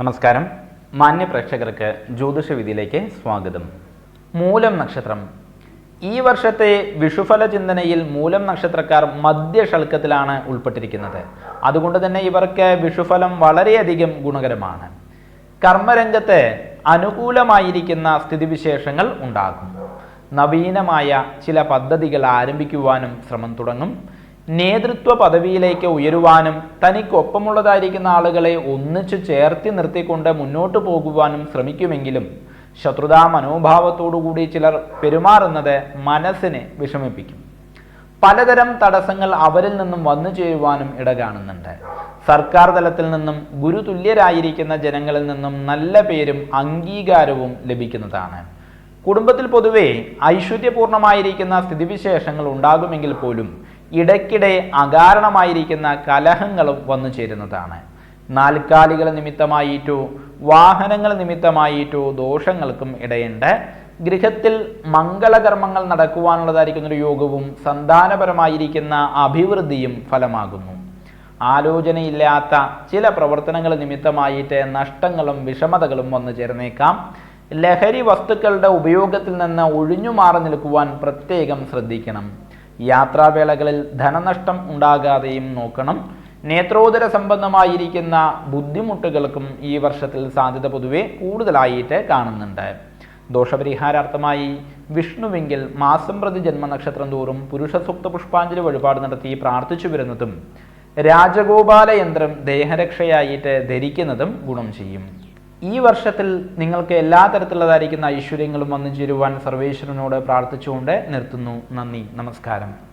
നമസ്കാരം. മാന്യ പ്രേക്ഷകർക്ക് ജ്യോതിഷ വിധിയിലേക്ക് സ്വാഗതം. മൂലം നക്ഷത്രം. ഈ വർഷത്തെ വിഷുഫല ചിന്തനയിൽ മൂലം നക്ഷത്രക്കാർ മധ്യഷൽക്കത്തിലാണ് ഉൾപ്പെട്ടിരിക്കുന്നത്. അതുകൊണ്ട് തന്നെ ഇവർക്ക് വിഷുഫലം വളരെയധികം ഗുണകരമാണ്. കർമ്മരംഗത്ത് അനുകൂലമായിരിക്കുന്ന സ്ഥിതിവിശേഷങ്ങൾ ഉണ്ടാകും. നവീനമായ ചില പദ്ധതികൾ ആരംഭിക്കുവാനും ശ്രമം തുടങ്ങും. നേതൃത്വ പദവിയിലേക്ക് ഉയരുവാനും തനിക്കൊപ്പമുള്ളതായിരിക്കുന്ന ആളുകളെ ഒന്നിച്ചു ചേർത്തി നിർത്തിക്കൊണ്ട് മുന്നോട്ട് പോകുവാനും ശ്രമിക്കുമെങ്കിലും ശത്രുതാ മനോഭാവത്തോടുകൂടി ചിലർ പെരുമാറുന്നത് മനസ്സിനെ വിഷമിപ്പിക്കും. പലതരം തടസ്സങ്ങൾ അവരിൽ നിന്നും വന്നു ചേരുവാനും ഇട കാണുന്നുണ്ട് സർക്കാർ തലത്തിൽ നിന്നും ഗുരുതുല്യരായിരിക്കുന്ന ജനങ്ങളിൽ നിന്നും നല്ല പേരും അംഗീകാരവും ലഭിക്കുന്നതാണ്. കുടുംബത്തിൽ പൊതുവേ ഐശ്വര്യപൂർണമായിരിക്കുന്ന സ്ഥിതിവിശേഷങ്ങൾ ഉണ്ടാകുമെങ്കിൽ പോലും ഇടയ്ക്കിടെ അകാരണമായിരിക്കുന്ന കലഹങ്ങളും വന്നു ചേരുന്നതാണ്. നാൽക്കാലികൾ നിമിത്തമായിട്ടോ വാഹനങ്ങൾ നിമിത്തമായിട്ടോ ദോഷങ്ങൾക്കും ഇടയുണ്ട്. ഗൃഹത്തിൽ മംഗളകർമ്മങ്ങൾ നടക്കുവാനുള്ളതായിരിക്കുന്ന ഒരു യോഗവും സന്താനപരമായിരിക്കുന്ന അഭിവൃദ്ധിയും ഫലമാകുന്നു. ആലോചനയില്ലാത്ത ചില പ്രവർത്തനങ്ങൾ നിമിത്തമായിട്ട് നഷ്ടങ്ങളും വിഷമതകളും വന്നു ചേർന്നേക്കാം. ലഹരി വസ്തുക്കളുടെ ഉപയോഗത്തിൽ നിന്ന് ഒഴിഞ്ഞു മാറി നിൽക്കുവാൻ പ്രത്യേകം ശ്രദ്ധിക്കണം. യാത്രാവേളകളിൽ ധനനഷ്ടം ഉണ്ടാകാതെയും നോക്കണം. നേത്രോദര സംബന്ധമായിരിക്കുന്ന ബുദ്ധിമുട്ടുകൾക്കും ഈ വർഷത്തിൽ സാധ്യത പൊതുവെ കൂടുതലായിട്ട് കാണുന്നുണ്ട്. ദോഷപരിഹാരാർത്ഥമായി വിഷ്ണുവെങ്കിൽ മാസം പ്രതി ജന്മനക്ഷത്രം തോറും പുരുഷസൂക്ത പുഷ്പാഞ്ജലി വഴിപാട് നടത്തി പ്രാർത്ഥിച്ചു വരുന്നതും രാജഗോപാല യന്ത്രം ദേഹരക്ഷയായിട്ട് ധരിക്കുന്നതും ഗുണം ചെയ്യും. ഈ വർഷത്തിൽ നിങ്ങൾക്ക് എല്ലാ തരത്തിലുള്ളതായിരിക്കുന്ന ഐശ്വര്യങ്ങളും വന്നു ചേരുവാൻ സർവേശ്വരനോട് പ്രാർത്ഥിച്ചുകൊണ്ട് നിർത്തുന്നു. നന്ദി. നമസ്കാരം.